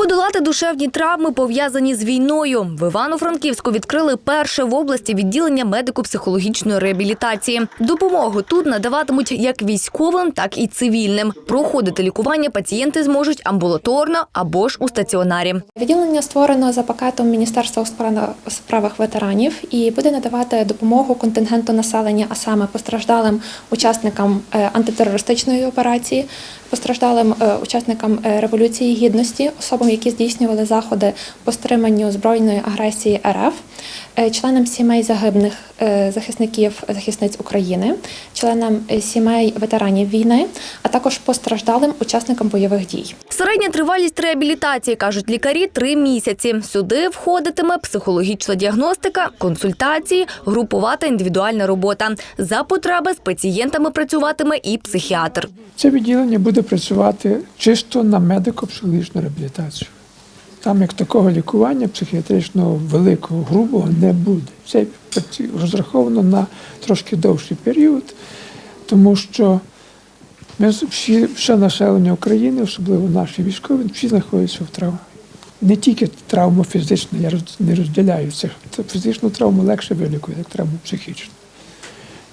Подолати душевні травми пов'язані з війною. В Івано-Франківську відкрили перше в області відділення медико-психологічної реабілітації. Допомогу тут надаватимуть як військовим, так і цивільним. Проходити лікування пацієнти зможуть амбулаторно або ж у стаціонарі. Відділення створено за пакетом Міністерства у справах ветеранів і буде надавати допомогу контингенту населення, а саме постраждалим учасникам е, антитерористичної операції, постраждалим е, учасникам е, революції гідності, особам, які здійснювали заходи по стриманню збройної агресії РФ, е, членам сімей загиблих е, захисників захисниць України, членам е, сімей ветеранів війни, також постраждалим учасникам бойових дій. Середня тривалість реабілітації, кажуть лікарі, три місяці. Сюди входитиме психологічна діагностика, консультації, групова та індивідуальна робота. За потреби з пацієнтами працюватиме і психіатр. Це відділення буде працювати чисто на медико-психологічну реабілітацію. Там як такого лікування психіатричного великого, грубого не буде. Це розраховано на трошки довший період, тому що ми всі, все населення України, особливо наші військові, всі знаходяться в травмі. Не тільки травма фізична, я не розділяю це. Фізичну травму легше вилікувати, як травму психічну.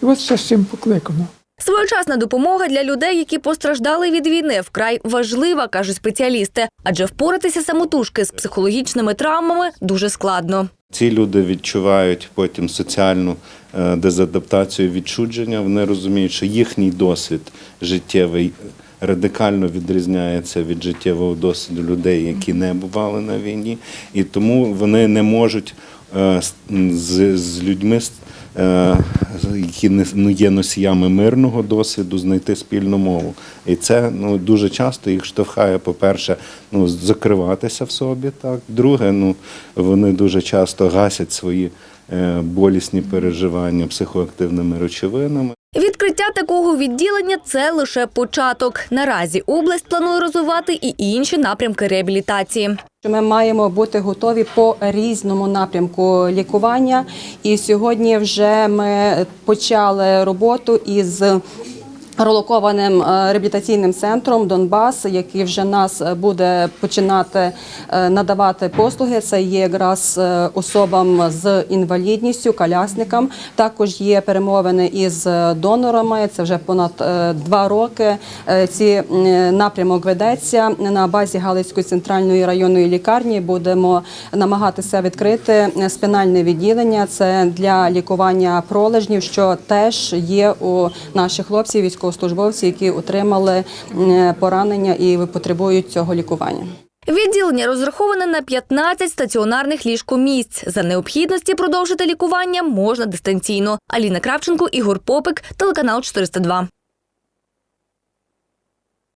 І от все з цим покликано. Своєчасна допомога для людей, які постраждали від війни, вкрай важлива, кажуть спеціалісти, адже впоратися самотужки з психологічними травмами дуже складно. Ці люди відчувають потім соціальну е, дезадаптацію, відчудження. Вони розуміють, що їхній досвід життєвий радикально відрізняється від життєвого досвіду людей, які не бували на війні, і тому вони не можуть е, з, людьми. Е, Які не ну, є носіями мирного досвіду, знайти спільну мову, і це ну дуже часто їх штовхає, по-перше, ну закриватися в собі. Так, друге, ну вони дуже часто гасять свої е, болісні переживання психоактивними речовинами. Відкриття такого відділення це лише початок. Наразі область планує розвивати і інші напрямки реабілітації. Ми маємо бути готові по різному напрямку лікування. І сьогодні вже ми почали роботу із релокованим е, реабілітаційним центром Донбас, який вже нас буде починати е, надавати послуги. Це є якраз е, особам з інвалідністю, колясникам. Також є перемовини із донорами. Це вже понад е, два роки. Е, Ці напрямок ведеться на базі Галицької центральної районної лікарні. Будемо намагатися відкрити спинальне відділення. Це для лікування пролежнів, що теж є у наших хлопців, військовослужбовців, які отримали поранення і потребують цього лікування. Відділення розраховане на 15 стаціонарних ліжкомісць. За необхідності продовжити лікування можна дистанційно. Аліна Кравченко, Ігор Попик, телеканал 402.